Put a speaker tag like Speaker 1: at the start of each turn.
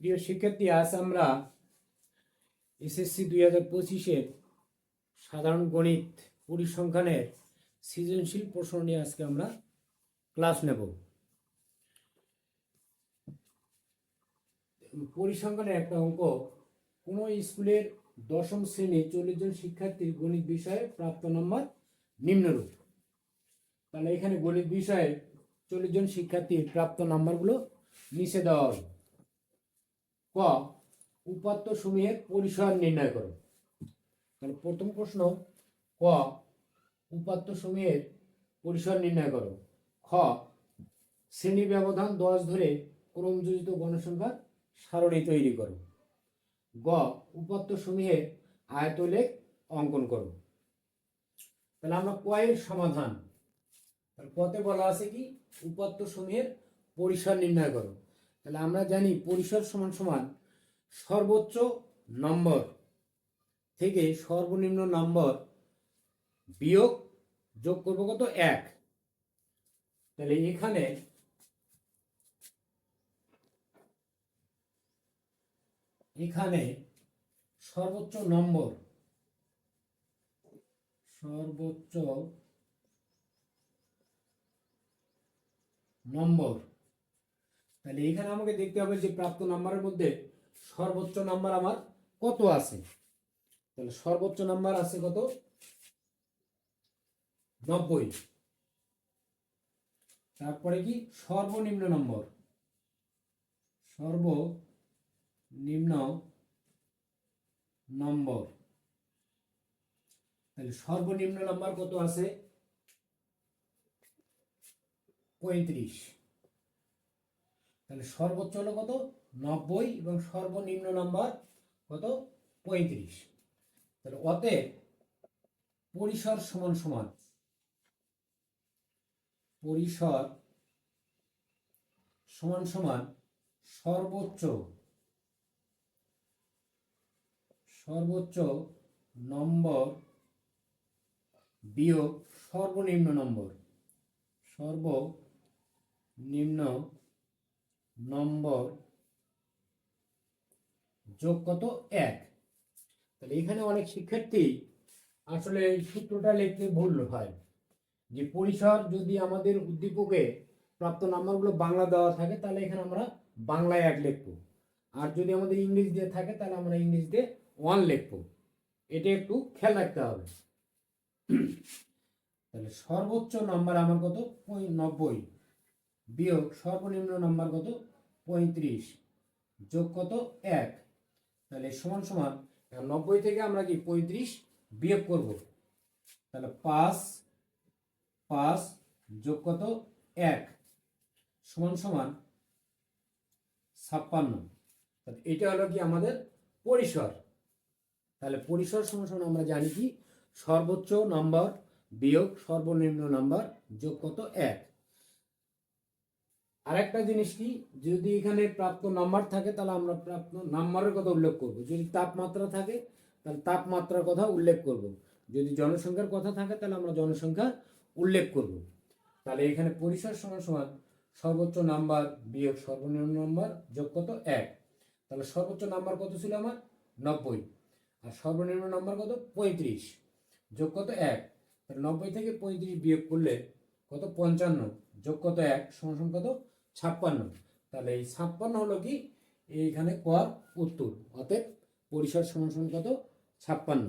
Speaker 1: প্রিয় শিক্ষার্থী, আজ আমরা এসএসসি দুই হাজার পঁচিশের সাধারণ গণিত পরিসংখ্যানের সৃজনশীল প্রশ্ন নিয়ে আজকে আমরা ক্লাস নেব। পরিসংখ্যানের একটা অঙ্ক, কোনো স্কুলের দশম শ্রেণি চল্লিশ জন শিক্ষার্থীর গণিত বিষয়ে প্রাপ্ত নম্বর নিম্নরূপ। তাহলে এখানে গণিত বিষয়ে চল্লিশ জন শিক্ষার্থীর প্রাপ্ত নাম্বারগুলো নিচে দেওয়া হবে ক উপাত্ত সমূহের পরিসর নির্ণয় করো। তাহলে প্রথম প্রশ্ন, ক উপাত্ত সমূহের পরিসর নির্ণয় করো। খ, শ্রেণি ব্যবধান দশ ধরে ক্রমযোজিত গণসংখ্যার সারণী তৈরি করো। গ উপাত্ত সমূহের আয়তলেখ অঙ্কন করো। তাহলে আমরা কয়ের সমাধান, তাহলে কতে বলা আছে কি? উপাত্ত সমূহের পরিসর নির্ণয় করো। তাহলে আমরা জানি পরিসর সমান সমান সর্বোচ্চ নম্বর থেকে সর্বনিম্ন নম্বর বিয়োগ যোগ করব কত? এক। তাহলে এখানে এখানে সর্বোচ্চ নম্বর সর্বোচ্চ নম্বর তাহলে এখানে আমাকে দেখতে হবে যে প্রাপ্ত নাম্বারের মধ্যে সর্বোচ্চ নাম্বার আমার কত আছে? তাহলে সর্বোচ্চ নাম্বার আছে কত? নব্বই। তারপরে কি? সর্বনিম্ন নম্বর। সর্বনিম্ন নম্বর। তাহলে সর্বনিম্ন নাম্বার কত আছে? পঁয়ত্রিশ। তাহলে সর্বোচ্চ হলো কত? নব্বই এবং সর্বনিম্ন নাম্বার কত? পঁয়ত্রিশ। তাহলে অতএব পরিসর সমান সমান, পরিসর সমান সমান সর্বোচ্চ সর্বোচ্চ নম্বর বিয়োগ সর্বনিম্ন নম্বর, সর্বনিম্ন নম্বর যোগ কত এক? তাহলে এখানে অনেক শিক্ষার্থী আসলে এই সূত্রটা লিখতে ভুল হয়। যে পরিসর যদি আমাদের উদ্দীপকে প্রাপ্ত নাম্বারগুলো বাংলা দেওয়া থাকে, তাহলে এখানে আমরা বাংলায় এক লিখব। আর যদি আমাদের ইংলিশ দিয়ে থাকে, তাহলে আমরা ইংলিশ দিয়ে ওয়ান লিখব। এটা একটু খেয়াল রাখতে হবে। তাহলে সর্বোচ্চ নাম্বার আমার কত? নব্বই বিয়োগ সর্বনিম্ন নাম্বার কত? পঁয়ত্রিশ। যোগ কত? এক। তাহলে সমান সমান নব্বই থেকে আমরা কি পঁয়ত্রিশ বিয়োগ করব। তাহলে পাঁচ পাঁচ যোগ কত? এক। সমান সমান ছাপ্পান্ন। এটা হলো কি আমাদের পরিসর। তাহলে পরিসর সমান সমান আমরা জানি কি? সর্বোচ্চ নাম্বার বিয়োগ সর্বনিম্ন নাম্বার যোগ কত? এক। আরেকটা জিনিস কি, যদি এখানে প্রাপ্ত নাম্বার থাকে, তাহলে আমরা প্রাপ্ত নাম্বারের কথা উল্লেখ করব। যদি তাপমাত্রা থাকে, তাহলে তাপমাত্রার কথা উল্লেখ করব। যদি জনসংখ্যার কথা থাকে, তাহলে আমরা জনসংখ্যা উল্লেখ করব। তাহলে এখানে পরিসর সমান সমান সর্বোচ্চ নাম্বার বিয়োগ সর্বনিম্ন নাম্বার যোগ কত এক। তাহলে সর্বোচ্চ নাম্বার কত ছিল আমার? নব্বই। আর সর্বনিম্ন নাম্বার কত? পঁয়ত্রিশ। যোগ কত এক? তাহলে নব্বই থেকে পঁয়ত্রিশ বিয়োগ করলে কত? পঞ্চান্ন। যোগ কত এক? সমান কত? ছাপ্পান্ন। তাহলে এই ছাপ্পান্ন হলো কি? এইখানে কর উত্তর। অতএব পরিসর সমান কত? ছাপ্পান্ন।